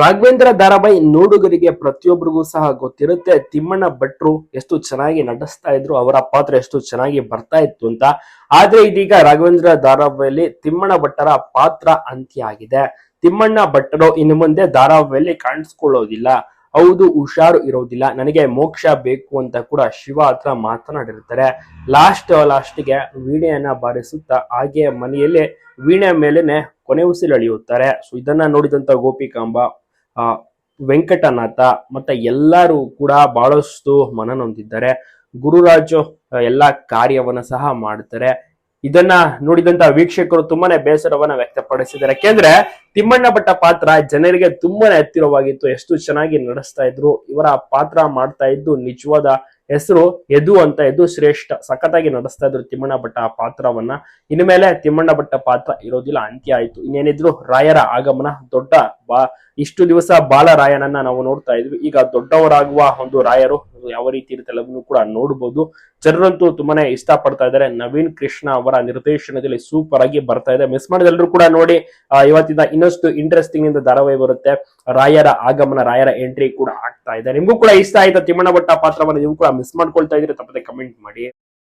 ರಾಘವೇಂದ್ರ ಧಾರಾವಾಹಿ ನೋಡುಗರಿಗೆ ಪ್ರತಿಯೊಬ್ಬರಿಗೂ ಸಹ ಗೊತ್ತಿರುತ್ತೆ, ತಿಮ್ಮಣ್ಣ ಭಟ್ರು ಎಷ್ಟು ಚೆನ್ನಾಗಿ ನಟಿಸ್ತಾ ಇದ್ರು, ಅವರ ಪಾತ್ರ ಎಷ್ಟು ಚೆನ್ನಾಗಿ ಬರ್ತಾ ಇತ್ತು ಅಂತ. ಆದ್ರೆ ಇದೀಗ ರಾಘವೇಂದ್ರ ಧಾರಾವಾಹಿಯಲ್ಲಿ ತಿಮ್ಮಣ್ಣ ಭಟ್ಟರ ಪಾತ್ರ ಅಂತ್ಯ ಆಗಿದೆ ತಿಮ್ಮಣ್ಣ ಭಟ್ಟರು ಇನ್ನು ಮುಂದೆ ಧಾರಾವಾಹಿಯಲ್ಲಿ ಕಾಣಿಸ್ಕೊಳ್ಳೋದಿಲ್ಲ. ಹೌದು, ಹುಷಾರು ಇರೋದಿಲ್ಲ. ನನಗೆ ಮೋಕ್ಷ ಬೇಕು ಅಂತ ಕೂಡ ಶಿವ ಹತ್ರ ಮಾತನಾಡಿರ್ತಾರೆ. ಲಾಸ್ಟ್, ಲಾಸ್ಟ್ಗೆ ವೀಣೆಯನ್ನ ಬಾರಿಸುತ್ತಾ ಹಾಗೆ ಮನೆಯಲ್ಲಿ ವೀಣೆ ಮೇಲೆನೆ ಕೊನೆ ಉಸಿರು ಎಳೆಯುತ್ತಾರೆ ಸೊ, ಇದನ್ನ ನೋಡಿದಂತ ಗೋಪಿಕಾಂಬ ವೆಂಕಟನಾಥ ಮತ್ತೆ ಎಲ್ಲರೂ ಕೂಡ ಬಹಳಷ್ಟು ಮನನೊಂದಿದ್ದಾರೆ ಗುರುರಾಜು ಎಲ್ಲ ಕಾರ್ಯವನ್ನು ಸಹ ಮಾಡ್ತಾರೆ. ಇದನ್ನ ನೋಡಿದಂತ ವೀಕ್ಷಕರು ತುಂಬಾನೇ ಬೇಸರವನ್ನ ವ್ಯಕ್ತಪಡಿಸಿದ್ದಾರೆ. ಯಾಕೆಂದ್ರೆ ತಿಮ್ಮಣ್ಣ ಭಟ್ಟ ಪಾತ್ರ ಜನರಿಗೆ ತುಂಬಾನೇ ಹತ್ತಿರವಾಗಿತ್ತು. ಎಷ್ಟು ಚೆನ್ನಾಗಿ ನಡೆಸ್ತಾ ಇದ್ರು, ಇವರ ಪಾತ್ರ ಮಾಡ್ತಾ ಇದ್ದು, ನಿಜವಾದ ಹೆಸರು ಎದು ಅಂತ ಎದು ಶ್ರೇಷ್ಠ, ಸಖತ್ತಾಗಿ ನಡೆಸ್ತಾ ಇದ್ರು ತಿಮ್ಮಣ್ಣ ಭಟ್ಟ ಪಾತ್ರವನ್ನ. ಇನ್ಮೇಲೆ ತಿಮ್ಮಣ್ಣ ಭಟ್ಟ ಪಾತ್ರ ಇರೋದಿಲ್ಲ, ಅಂತ್ಯ ಆಯ್ತು. ಇನ್ನೇನಿದ್ರು ರಾಯರ ಆಗಮನ, ದೊಡ್ಡ ಬಾ ಇಷ್ಟು ದಿವಸ ಬಾಲರಾಯನನ್ನ ನಾವು ನೋಡ್ತಾ ಇದ್ವಿ. ಈಗ ದೊಡ್ಡವರಾಗುವ ಒಂದು ರಾಯರು ಯಾವ ರೀತಿ ಇರುತ್ತೆ ಎಲ್ಲವನ್ನೂ ಕೂಡ ನೋಡಬಹುದು ಜನರಂತೂ ತುಂಬಾನೇ ಇಷ್ಟ ಪಡ್ತಾ ಇದ್ದಾರೆ. ನವೀನ್ ಕೃಷ್ಣ ಅವರ ನಿರ್ದೇಶನದಲ್ಲಿ ಸೂಪರ್ ಆಗಿ ಬರ್ತಾ ಇದೆ. ಮಿಸ್ ಮಾಡಿದೆಲ್ಲರೂ ಕೂಡ ನೋಡಿ ಇವತ್ತಿನ ಇನ್ನಷ್ಟು ಇಂಟ್ರೆಸ್ಟಿಂಗ್ ಇಂದ ಧಾರಾವಾಹಿ ಬರುತ್ತೆ. ರಾಯರ ಆಗಮನ, ರಾಯರ ಎಂಟ್ರಿ ಕೂಡ ಆಗ್ತಾ ಇದೆ. ನಿಮ್ಗೂ ಕೂಡ ಇಷ್ಟ ಆಯ್ತಾ ತಿಮ್ಮಣ್ಣ ಭಟ್ಟ ಪಾತ್ರವನ್ನು? ನೀವು ಕೂಡ ಮಿಸ್ ಮಾಡ್ಕೊಳ್ತಾ ಇದ್ರೆ ತಪ್ಪದೆ ಕಮೆಂಟ್ ಮಾಡಿ.